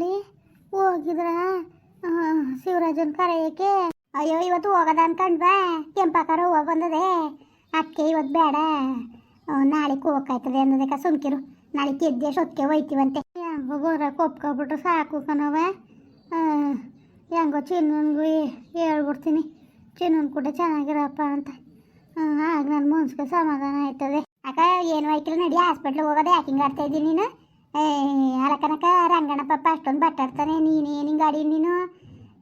ಕಾಮಲಿ ಹೋಗಿದ್ರ? ಶಿವರಾಜನ್ ಕರೆಯಕ್ಕೆ ಅಯ್ಯೋ, ಇವತ್ತು ಹೋಗದ ಅನ್ಕಂಡ್ವಾ? ಕೆಂಪಾಕಾರ ಹೋಗ ಬಂದದೆ. ಅದಕ್ಕೆ ಇವತ್ತು ಬೇಡ. ನಾಳೆ ಹೋಗಕ್ಕಾಯ್ತದೆ ಅನ್ನೋದಕ್ಕೆ ಸುಮ್ಕಿರು? ನಾಳೆ ಕೆದ್ದೆ ಸೊತ್ಕೆ ಹೋಯ್ತೀವಂತೆ. ಹೆಂಗೋ ಬರಕ್ಕೆ ಒಪ್ಕೊಬಿಟ್ರು ಸಾಕು ಕಣವ ಹೆಂಗೋ ಚಿನ್ನನ್ಗೂ ಹೇಳ್ಬಿಡ್ತೀನಿ. ಚಿನ್ನನ್ ಕೂಡ ಚೆನ್ನಾಗಿರಪ್ಪ ಅಂತ. ಆಗ ನನ್ನ ಮನ್ಸಿಗೆ ಸಮಾಧಾನ ಆಯ್ತದೆ. ಅಕ್ಕ, ಏನು ಆಯ್ತಿಲ್ಲ ನಡಿ? ಹಾಸ್ಪಿಟ್ಲಿಗೆ ಹೋಗೋದೆ ಯಾಕಿಂಗ್ ಆಡ್ತಾ ಇದ್ದೀನಿ ನೀನು? ಏ ಅಲಕನಕ ರಂಗಣ್ಣ ಪಪ್ಪ ಅಷ್ಟೊಂದು ಬಟ್ಟಾಡ್ತಾನೆ ನೀನೇನು ಗಾಡಿ ನೀನು?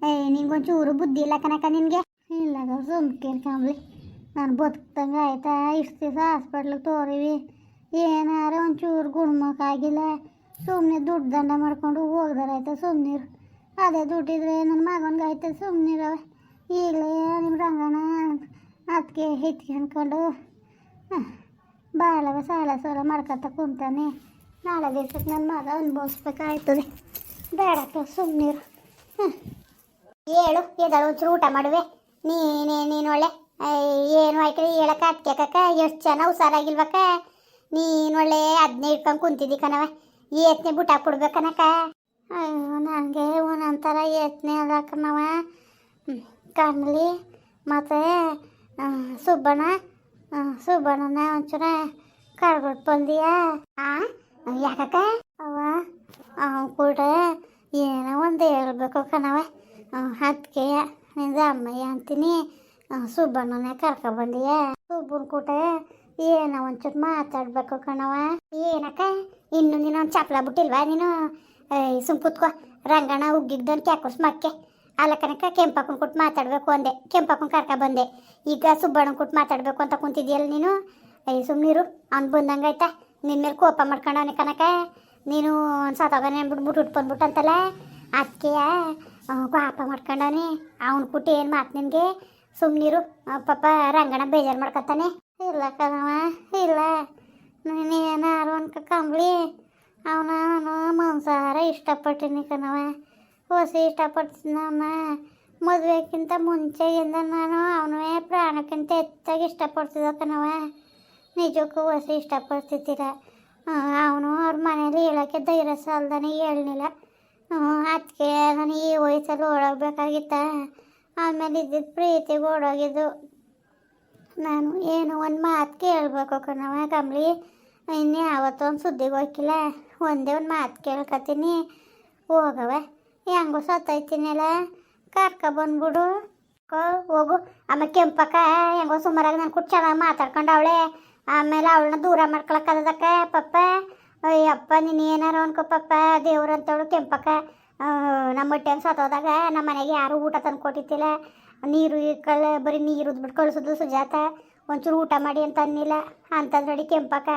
ಏ, ನಿಂಗೊಂಚೂರು ಬುದ್ಧಿ ಇಲ್ಲ ಕನಕ ನಿನಗೆ? ಇಲ್ಲ ಸುಮ್ಕೇನ್ ಕಾಮ್ಲಿ ನಾನು ಬದುಕ್ದಂಗೆ ಆಯ್ತಾ? ಇಷ್ಟು ದಿವಸ ಹಾಸ್ಪಿಟ್ಲಿಗೆ ತೋರಿವಿ. ಏನಾರ ಒಂಚೂರು ಗುಣಮಕ್ಕಾಗಿಲ್ಲ ಸುಮ್ಮನೆ ದುಡ್ಡು ದಂಡ ಮಾಡ್ಕೊಂಡು ಹೋಗ್ದಾರಾಯ್ತು ಸುಮ್ಮನಿರು ಅದೇ ದುಡ್ಡಿದ್ರೆ ನನ್ನ ಮಗನಿಗೆ ಆಯ್ತು ಸುಮ್ಮನಿರವೆ ಈಗಲೇ ನಿಮ್ಮ ರಂಗಣ್ಣ ಅದಕ್ಕೆ ಅನ್ಕೊಂಡು ಬಾಳವ ಸಾಲ ಸಾಲ ಮಾಡ್ಕೊತ ಕುಂತಾನೆ. ನಾಳೆ ದಿವ್ಸಕ್ಕೆ ನನ್ನ ಮಗ ಅನುಭವಿಸ್ಬೇಕಾಯ್ತದೆ. ಬೇಡಕ್ಕ ಸುಮ್ಮನಿರು ಹೇಳು ಎದಾಳು ಒಂಚೂರು ಊಟ ಮಾಡುವೆ. ನೀನೇ, ನೀನು ಒಳ್ಳೆ. ಏನು ಆಯ್ತು ಹೇಳಕ್ಕೆ ಅಟ್ಕೆಕಕ್ಕ ಎಷ್ಟು ಜನ ಹುಷಾರಾಗಿಲ್ವಕ್ಕ? ನೀನು ಒಳ್ಳೆ ಅದನ್ನೇ ಇಟ್ಕೊಂಡು ಕುಂತಿದ್ದಿ ಕಣವ ಏತ್ನೆ ಬುಟ್ಟ ಕೊಡ್ಬೇಕನಕ ಅಯ್ಯೋ ನನಗೆ ಒಂದೊಂಥರ ಏತ್ನೆ ಅದ ಕಣವ ಕಣ್ಲಿ ಮತ್ತು ಸುಬ್ಬಣ್ಣ. ಸುಬ್ಬಣ್ಣನ ಒಂಚೂರ ಕರ್ಗೊಟ್ಟು ಬಂದಿಯಾ? ಆ? ಯಾಕಕ್ಕ? ಅವ ಕೂಡ ಏನೋ ಒಂದು ಹೇಳ್ಬೇಕು ಕಣವ ಅದಕ್ಕೆ ನಿಂದ ಅಮ್ಮಯ್ಯ ಅಂತೀನಿ. ಸುಬ್ಬಣ್ಣನೇ ಕರ್ಕೊಬಂದಿಯ ಸುಬ್ಬನ ಕೂಟ ಏನೋ ಒಂಚೂರು ಮಾತಾಡ್ಬೇಕು ಕಣವ ಏನಕ್ಕ? ಇನ್ನು ನೀನು ಒಂದು ಚಪ್ಪಲ ಬಿಟ್ಟಿಲ್ವಾ ನೀನು? ಸುಮ್ ಕೂತ್ಕೋ. ರಂಗಣ್ಣ ಉಗ್ಗಿದ್ದನ್ ಕ್ಯಾಕುಸ್ ಮಕ್ಕೆ. ಅಲ್ಲ ಕನಕ ಕೆಂಪಕ್ಕನ ಕೊಟ್ಟು ಮಾತಾಡಬೇಕು ಅಂದೆ. ಕೆಂಪಕ್ಕನ ಕರ್ಕ ಬಂದೆ. ಈಗ ಸುಬ್ಬಣ್ಣನ ಕೊಟ್ಟು ಮಾತಾಡಬೇಕು ಅಂತ ಕುಂತಿದ್ಯಲ್ಲ ನೀನು? ಸುಮ್ಮನಿರು ಅವ್ನು ಬಂದಂಗೆ ಆಯ್ತಾ ನಿನ್ನ ಮೇಲೆ ಕೋಪ ಮಾಡ್ಕೊಂಡವನೆ ಕನಕ ನೀನು ಒಂದು ಸತ್ತೋಗನೆ ಬಿಟ್ಬಿಟ್ಟು ಉಟ್ಕೊಂಡ್ಬಿಟ್ಟು ಅಂತಲ್ಲ ಅದಕ್ಕೆ ಪಾಪ ಮಾಡ್ಕೊಂಡವನೆ ಅವ್ನ. ಕುಟ್ಟಿ ಏನು ಮಾತು ನಿನಗೆ? ಸುಮ್ಮನಿರು ಪಾಪ ರಂಗಣ ಬೇಜಾರು ಮಾಡ್ಕೊತಾನೆ. ಇಲ್ಲ ಕಣವ ಇಲ್ಲ. ನೀನೇನಾರು ಅನ್ಕ ಕಂಬಳಿ. ಅವನ ನಾನು ಮಾಂಸಾಹಾರ ಇಷ್ಟಪಟ್ಟಿನಿ ಕಣವ ಹೊಸಿ ಇಷ್ಟಪಡ್ತೀನಿ ಅವನ. ಮುಂಚೆಗಿಂದ ನಾನು ಅವನೇ ಪ್ರಾಣಕ್ಕಿಂತ ಹೆಚ್ಚಾಗಿ ಇಷ್ಟಪಡ್ತಿದ್ದ ಕಣವ ನಿಜಕ್ಕೂ ಹೊಸಿ ಇಷ್ಟಪಡ್ತಿದ್ದೀರ ಅವನು ಅವ್ರ ಮನೇಲಿ ಹೇಳೋಕ್ಕೆ ಧೈರ್ಯ ಸಾಲ್ದಾನೆ ಹೇಳಲಿಲ್ಲ ಅದಕ್ಕೆ ನಾನು ಈ ವಯಸ್ಸಲ್ಲಿ ಓಡೋಗ್ಬೇಕಾಗಿತ್ತ ಆಮೇಲೆ ಇದ್ದಿದ್ದು ಪ್ರೀತಿಗೆ ಓಡೋಗಿದ್ದು ನಾನು ಏನು ಒಂದು ಮಾತು ಕೇಳಬೇಕು ಕಣವ ಕಮ್ಲಿ. ಇನ್ನು ಯಾವತ್ತೊಂದು ಸುದ್ದಿಗೆ ಹೋಗಿಲ್ಲ ಒಂದೇ ಒಂದು ಮಾತು ಕೇಳ್ಕೊತೀನಿ. ಹೋಗವ ಹೆಂಗೋ ಸತ್ತೈತೀನಲ್ಲ ಕರ್ಕ ಬಂದ್ಬಿಡು. ಹೋಗು. ಆಮೇಲೆ ಕೆಂಪಕ್ಕ, ಹೆಂಗೋ ಸುಮಾರಾಗಿ ನಾನು ಕೊಟ್ಟು ಚೆನ್ನಾಗಿ ಮಾತಾಡ್ಕೊಂಡು ಅವಳೆ ಆಮೇಲೆ ಅವಳನ್ನ ದೂರ ಮಾಡ್ಕೊಳಕ್ಕದಕ್ಕ ಪಪ್ಪ ಅಯ್ಯಪ್ಪ ನೀನು ಏನಾರ ಅನ್ಕೊ ಪಪ್ಪ, ದೇವ್ರು ಅಂತವಳು ಕೆಂಪಕ್ಕ ನಮ್ಮ ಹೊಟ್ಟೆನ ಸತ್ತೋದಾಗ ನಮ್ಮ ಮನೆಗೆ ಯಾರು ಊಟ ತಂದು ಕೊಟ್ಟಿತ್ತಿಲ್ಲ ನೀರು ಕಳ್ಳ ಬರೀ ನೀರು ಉದ್ಬಿಟ್ಟು ಕಳಿಸೋದು ಸುಜಾತ, ಒಂಚೂರು ಊಟ ಮಾಡಿ ಅಂತ ಅನ್ನಿಲ್ಲ. ಅಂತಂದ್ರಡಿ ಕೆಂಪಕ್ಕ,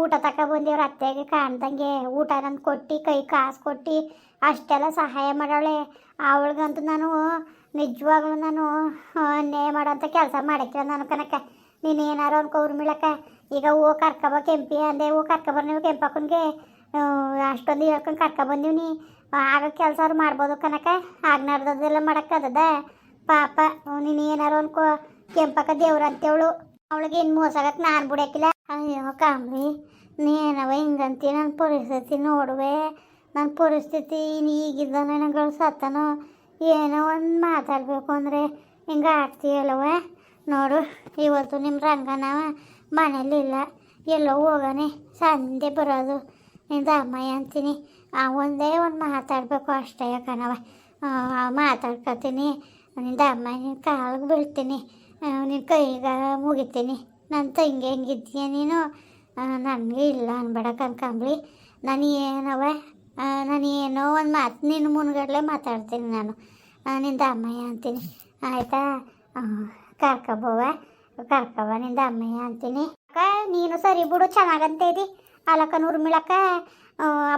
ಊಟ ತಕ ಬಂದೇವ್ರ ಅತ್ತೆಗೆ ಕಾಣ್ದಂಗೆ ಊಟ ನಂದು ಕೊಟ್ಟು, ಕೈ ಕಾಸು ಕೊಟ್ಟು, ಅಷ್ಟೆಲ್ಲ ಸಹಾಯ ಮಾಡೋಳೆ ಅವಳಿಗಂತೂ ನಾನು ನಿಜವಾಗ್ಲೂ ನಾನು ಅನ್ಯಾಯ ಮಾಡೋಂಥ ಕೆಲಸ ಮಾಡಕ್ಕೆ ನಾನು ಕನಕ. ನೀನು ಏನಾರು ಅನ್ಕೋ ಉರ್ಮಿಳಕ್ಕ ಈಗ ಹೂ ಕರ್ಕೊಬ ಕೆಂಪಿ ಅಂದೆ ಹೂ ಕರ್ಕೊಬರ್ ನೀವು ಕೆಂಪಕ್ಕನಿಗೆ. ಅಷ್ಟೊಂದು ಹೇಳ್ಕೊಂಡು ಕರ್ಕೊಬಂದೀವಿ ಆಗ ಕೆಲಸ ಅವ್ರು ಮಾಡ್ಬೋದು ಕನಕ ಆಗ ನಡ್ದದೆಲ್ಲ ಮಾಡೋಕ್ಕದ ಪಾಪ ನೀನು ಏನಾರು ಅನ್ಕೋ. ಕೆಂಪಕ್ಕ ದೇವ್ರ ಅಂತೇವಳು ಅವಳಿಗೆ ಇನ್ನು ಮೋಸಾಗಕ್ಕೆ ನಾನು ಬಿಡಕ್ಕಿಲ್ಲ ಅಯ್ಯೋ ಕಾಮ್ರಿ, ನೀನವ ಹಿಂಗಂತಿ ನನ್ನ ಪರಿಸ್ಥಿತಿ ನೋಡುವೆ. ನನ್ನ ಪರಿಸ್ಥಿತಿ ಇನ್ನು ಈಗಿದ್ದ ನನಗಳು ಸತ್ತನೋ ಏನೋ ಒಂದು ಮಾತಾಡಬೇಕು ಅಂದರೆ ಹಿಂಗೆ ಆಡ್ತೀಯಲ್ಲವ ನೋಡು, ಇವತ್ತು ನಿಮ್ಮ ರಂಗನವ ಮನೇಲಿಲ್ಲ. ಎಲ್ಲೋ ಹೋಗಾನೆ, ಸಂಜೆ ಬರೋದು. ನಿಂದ ಅಮ್ಮಯ್ಯ ಅಂತೀನಿ. ಒಂದೇ ಒಂದು ಮಾತಾಡಬೇಕು ಅಷ್ಟೇ ಕಣವ ಮಾತಾಡ್ಕೊತೀನಿ. ನಿಂದ ಅಮ್ಮ ನಿನ್ನ ಕಾಲಿಗೆ ಬೀಳ್ತೀನಿ. ನಿನ್ನ ಕೈಗ ಮುಗಿತೀನಿ. ನನ್ನ ತಂಗಿ ಹೆಂಗಿದ್ದೀಯ ನೀನು? ನನಗೆ ಇಲ್ಲ ಅನ್ಬೇಡ ಕನ್ಕಂಬ್ಳಿ ನಾನು ಏನವ ನಾನು ಏನೋ ಒಂದು ಮಾತು ನಿನ್ನ ಮುನ್ಗಡಲೆ ಮಾತಾಡ್ತೀನಿ ನಾನು. ನಿಂದ ಅಮ್ಮಯ್ಯ ಅಂತೀನಿ. ಆಯಿತಾ? ಕರ್ಕೊಬೋವ ಕರ್ಕವ್ವ ನಿಂದ ಅಮ್ಮಯ್ಯ ಅಂತೀನಿ. ಅಕ್ಕ, ನೀನು ಸರಿ ಬಿಡು, ಚೆನ್ನಾಗಂತ ಇದಿ. ಉರ್ಮಿಳಕ್ಕ ನೂರ್ಮಿಳಕ್ಕ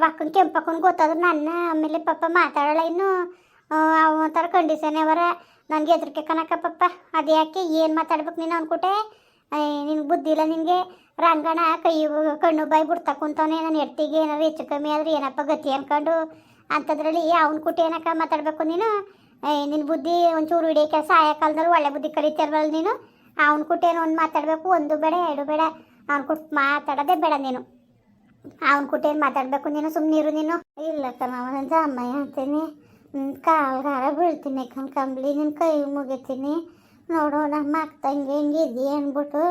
ಅಕ್ಕನ ಕೆಂಪಕ್ಕನ ಗೊತ್ತದ ನನ್ನ ಆಮೇಲೆ ಪಪ್ಪ ಮಾತಾಡಲ್ಲ ಇನ್ನು. ಅವ ಒಂಥರ ಕಂಡೀಷನ್ ಅವರ. ನನಗೆ ಹೆದರಿಕೆ ಕನಕ ಪಪ್ಪ ಅದು ಯಾಕೆ ಏನು ಮಾತಾಡ್ಬೇಕು ನೀನು ಅನ್ಕೊಟ್ಟೆ? ನಿನ್ಗೆ ಬುದ್ಧಿ ಇಲ್ಲ ನಿನಗೆ? ರಂಗಣ ಕೈ, ಕಣ್ಣು ಬಾಯಿ ಬಿಡ್ತಾ ಕುಂತವನೇ, ನಾನು ಎಟ್ಟಿಗೆ ಏನಾರು ಹೆಚ್ಚು ಕಮ್ಮಿ ಆದ್ರೆ ಏನಪ್ಪ ಗತಿ ಅನ್ಕೊಂಡು? ಅಂಥದ್ರಲ್ಲಿ ಅವ್ನ ಕುಟ್ಟಿ ಏನಕ್ಕ ಮಾತಾಡಬೇಕು ನೀನು? ನಿನ್ನ ಬುದ್ಧಿ ಒಂಚೂರು ಇಡೀ ಕೆಲಸ ಆಯಾ ಕಾಲದಲ್ಲಿ ಒಳ್ಳೆ ಬುದ್ಧಿ ಕಲಿತಿರ್ವಲ್ಲ ನೀನು? ಅವ್ನ ಕುಟ್ಟೇನು ಒಂದು ಮಾತಾಡಬೇಕು, ಒಂದು ಬೇಡ, ಎರಡು ಬೇಡ. ಅವ್ನ ಕುಟ್ ಮಾತಾಡೋದೇ ಬೇಡ ನೀನು. ಅವ್ನ ಕುಟೇನು ಮಾತಾಡಬೇಕು ನೀನು ಸುಮ್ಮನಿರು ನೀನು. ಇಲ್ಲ ಕಣವ ನನ್ನ ಅಮ್ಮಯ್ಯ ಅಂತೀನಿ. ಕಾಲ್ಗಾರ ಬೀಳ್ತೀನಿ ಕಣ್ ಕಂಬ್ಲಿ ನಿನ್ನ ಕೈ ಮುಗಿತೀನಿ. ನೋಡು, ನಮ್ಮ ಅಕ್ಕ ತಂಗಿ ಹೆಂಗಿದ್ದಿ ಅಂದ್ಬಿಟ್ಟು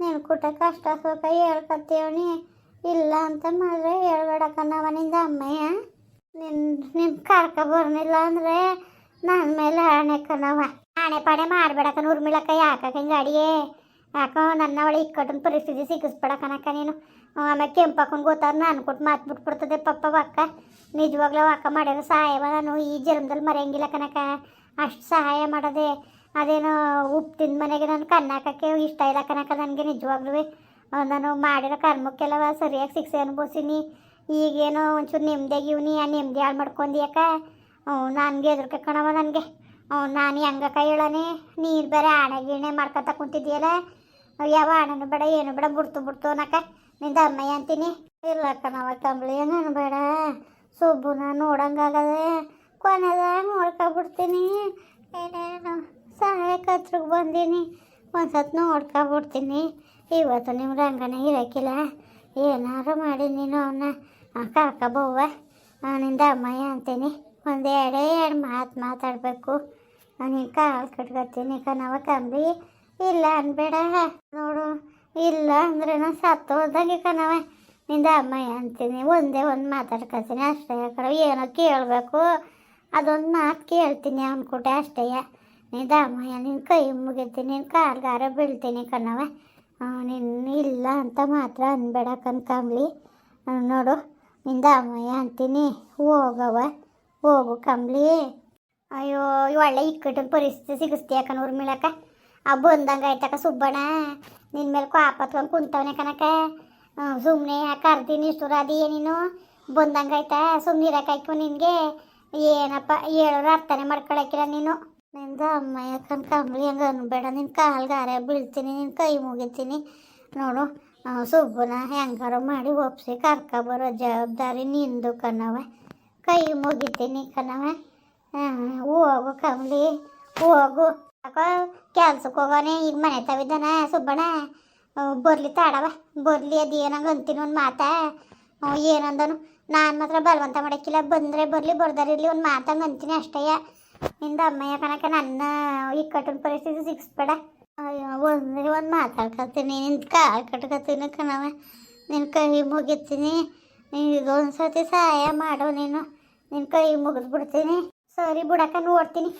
ನೀನು ಕುಟ ಕಷ್ಟ ಸುಖ ಹೇಳ್ಕೊತೀವನಿ ಇಲ್ಲ ಅಂತ ಮಾಡಿದ್ರೆ ಹೇಳ್ಬೇಡ ಕಣವ ನಿಂದ ಅಮ್ಮಯ್ಯ. ನಿನ್ನ ನಿನ್ನ ಕರ್ಕ ಬರ್ನಿಲ್ಲ ಅಂದ್ರೆ ನನ್ನ ಮೇಲೆ ಹಣೆ ಕನವ ಆಣೆ ಪಾಣೆ ಮಾಡಬೇಡ ಕಣ ಯಾಕಕ ಹಿಂಗೆ ಗಾಡಿಯೇ ಯಾಕೋ ನನ್ನ ಒಳಗೆ ಇಕ್ಕಟ್ಟಿನ ಪರಿಸ್ಥಿತಿ ಸಿಗಿಸ್ಬೇಡ ಕಣಕ್ಕ ನೀನು. ಆಮೇಲೆ ಕೆಂಪಕ್ಕೊಂದು ಗೊತ್ತಾರ ನಾನು ಕೊಟ್ಟು ಮಾತು ಬಿಟ್ಬಿಡ್ತದೆ ಪಪ್ಪ ಅಕ್ಕ. ನಿಜವಾಗ್ಲೂ ಅಕ್ಕ ಮಾಡಿರೋ ಸಹಾಯವ ನಾನು ಈ ಜನ್ಮದಲ್ಲಿ ಮರೆಯಂಗಿಲ್ಲ ಕನಕ ಅಷ್ಟು ಸಹಾಯ ಮಾಡೋದೆ, ಅದೇನೋ ಉಪ್ಪು ತಿಂದ ಮನೆಗೆ ನಾನು ಕಣ್ಣಾಕಕ್ಕೆ ಇಷ್ಟ ಇಲ್ಲ ಕನಕ ನನಗೆ ನಿಜವಾಗ್ಲೂ. ನಾನು ಮಾಡಿರೋ ಕರ್ಮಕ್ಕೆಲ್ಲವ ಸರಿಯಾಗಿ ಶಿಕ್ಷೆ ಅನುಭವಿಸೀನಿ. ಈಗೇನೋ ಒಂಚೂರು ನೆಮ್ಮದಿಯಾಗಿ ಇವ್ನಿ, ಆ ನೆಮ್ಮದಿ ಹಾಳು ಮಾಡ್ಕೊಂಡಿ ಅಕ್ಕ ನನಗೆ ಹೆದರ್ಕೆ ಕಣವ ನನಗೆ. ನಾನು ಕೈ ಹೇಳನೆ? ನೀರು ಬೇರೆ ಆಣೆ ಗಿಣೆ ಮಾಡ್ಕೊತ ಕುಂತಿದ್ಯಲ್ಲ? ಯಾವ ಹಣನು ಬೇಡ, ಏನು ಬೇಡ, ಬಿಡ್ತು ಬಿಡ್ತು ಅನ್ನಕ್ಕ ನಿಂದ ಅಮ್ಮಯ್ಯ ಅಂತೀನಿ. ಇಲ್ಲ ಕಣವ ತಂಬಳಿ, ಏನು ಬೇಡ. ಸುಬ್ಬುನ ನೋಡಂಗಾಗದೆ ಕೊನೆದಾಗ ನೋಡ್ಕೊಬಿಡ್ತೀನಿ ಏನೇನು ಸಹಾಯ ಕತ್ರಿಗೆ ಬಂದೀನಿ. ಒಂದ್ಸತ್ ನೋಡ್ಕೊಬಿಡ್ತೀನಿ ಇವತ್ತು ನಿಮ್ಮ ರಂಗನ ಇರೋಕ್ಕಿಲ್ಲ ಏನಾರು ಮಾಡಿ ನೀನು ಅವನ್ನ ಕಾಕ ಬವ್ವ. ನಿಂದ ಅಮ್ಮಯ್ಯ ಅಂತೀನಿ. ಒಂದು ಎರಡೇ ಎರಡು ಮಾತು ಮಾತಾಡಬೇಕು. ನೀನು ಕಾಲು ಕಟ್ಕೊತೀನಿ. ಕಣವ ಕಂಬಿ ಇಲ್ಲ ಅನ್ಬೇಡ. ನೋಡು, ಇಲ್ಲ ಅಂದ್ರೆ ನಾನು ಸತ್ತು ಹೋದಂಗೆ ಕಣವ ನಿಂದ ಅಮ್ಮಯ್ಯ ಅಂತೀನಿ. ಒಂದೇ ಒಂದು ಮಾತಾಡ್ಕೊತೀನಿ. ಅಷ್ಟೇ ಕಡೆ ಏನೋ ಕೇಳಬೇಕು. ಅದೊಂದು ಮಾತು ಕೇಳ್ತೀನಿ ಅನ್ಕೊಟ್ಟೆ ಅಷ್ಟೇ. ನಿಂದ ಅಮ್ಮಯ್ಯ ನಿನ್ನ ಕೈ ಮುಗಿತೀನಿ. ನಿನ್ನ ಕಾಲ್ಗಾರ ಬೀಳ್ತೀನಿ ಕಣವ ನಿನ್ನ ಇಲ್ಲ ಅಂತ ಮಾತ್ರ ಅನ್ಬೇಡ ಕಣ್ಕಂಬ್ಲಿ ನೋಡು, ನಿಂದ ಅಮ್ಮಯ್ಯ ಅಂತೀನಿ. ಹೋಗವ ಹೋಗು ಕಂಬ್ಲಿ ಅಯ್ಯೋ ಒಳ್ಳೆ ಇಕ್ಕಟ್ಟಿನ ಪರಿಸ್ಥಿತಿ ಸಿಗಿಸ್ತೀಯ ಕಣ ಊರ್ಮಿಳಕ ಆ ಬಂದಂಗೆ ಆಯ್ತಕ್ಕ ಸುಬ್ಬಣ್ಣ. ನಿನ್ನ ಮೇಲೆ ಕಾಪತ್ಕೊಂಡು ಕುಂತವನೆ ಕನಕ ಸುಮ್ಮನೆ ಕರ್ದೀನಿ ಇಷ್ಟುರ ಅದಿ ನೀನು? ಬಂದಂಗೆ ಆಯ್ತಾ? ಸುಮ್ಮನೆ ಇರಕಾಯ್ಕು ನಿನಗೆ? ಏನಪ್ಪ, ಹೇಳೋರು ಅರ್ಥನೇ ಮಾಡ್ಕೊಳಕ್ಕಿಲ್ಲ ನೀನು. ನಿಂದ ಅಮ್ಮಯ್ಯ ಯಾಕಂದ್ ಕಂಬಳಿ ಹಂಗೆ ಅನ್ಬೇಡ. ನಿನ್ನ ಕಾಲ್ಗಾರ ಬೀಳ್ತೀನಿ ನಿನ್ನ ಕೈ ಮುಗಿತೀನಿ. ನೋಡು ಸುಬ್ಬನ ಹೆಂಗಾರ ಮಾಡಿ ಒಪ್ಸಿ, ಕರ್ಕೊಬರೋ ಜವಾಬ್ದಾರಿ ನಿಂದು ಕಣವ ಕೈ ಮುಗಿತೀನಿ ಕಣವ ಹೋಗು ಕಮಲಿ ಹೋಗು. ಯಾಕೋ ಕೆಲ್ಸಕ್ಕೆ ಹೋಗೋನೆ ಈಗ ಮನೆ ತವಿದ್ದಾನ ಸುಬ್ಬಣ್ಣ. ಬರ್ಲಿ ತಾಡವ ಬರ್ಲಿ ಅದು ಏನಂಗ ಅಂತೀನಿ ಒಂದು ಮಾತಾ. ಏನಂದನು? ನಾನು ಮಾತ್ರ ಬಲವಂತ ಮಾಡಕ್ಕಿಲ್ಲ, ಬಂದರೆ ಬರಲಿ ಬರ್ದಾರಿರ್ಲಿ ಒಂದು ಮಾತಂಗೆ ಅಂತೀನಿ ಅಷ್ಟೇ. ನಿಂದ ಅಮ್ಮಯ್ಯ ಕಣಕ ನನ್ನ ಇಕ್ಕಟ್ಟಿನ ಪರಿಸ್ಥಿತಿ ಸಿಕ್ಸ್ಬೇಡ ಅಯ್ಯೋ, ಒಂದೇ ಒಂದು ಮಾತಾಡ್ಕೊತೀನಿ ನಿನ್ನ ಕಾಲು ಕಟ್ಕೊತೀನಿ ಕಣವ ನಿನ್ನ ಕೈ ಮುಗಿತೀನಿ ಈಗ ಒಂದು ಸತಿ ಸಹಾಯ ಮಾಡು ನೀನು. ನಿನ್ನ ಕೈ ಮುಗಿದು ಬಿಡ್ತೀನಿ ಸರಿ ಬಿಡಕ್ಕ ನೋಡ್ತೀನಿ.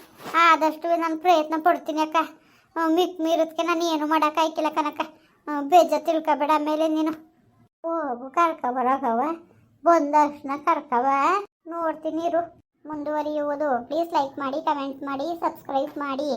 ಆದಷ್ಟು ನಾನು ಪ್ರಯತ್ನ ಪಡ್ತೀನಿ ಅಕ್ಕ. ಮಿಕ್ ಮೀರೋದಕ್ಕೆ ನಾನು ಏನು ಮಾಡೋಕ್ಕಾಯ್ಕಿಲ್ಲ ಕನಕ ಬೇಜ ತಿಳ್ಕೊಬೇಡ ಆಮೇಲೆ ನೀನು. ಹೋಗು ಬರಕವ ಬಂದಕ್ಷಣ ಕರ್ಕವ ನೋಡ್ತೀನಿ ಇರು. ಮುಂದುವರಿಯುವುದು. ಪ್ಲೀಸ್ ಲೈಕ್ ಮಾಡಿ ಕಮೆಂಟ್ ಮಾಡಿ ಸಬ್ಸ್ಕ್ರೈಬ್ ಮಾಡಿ.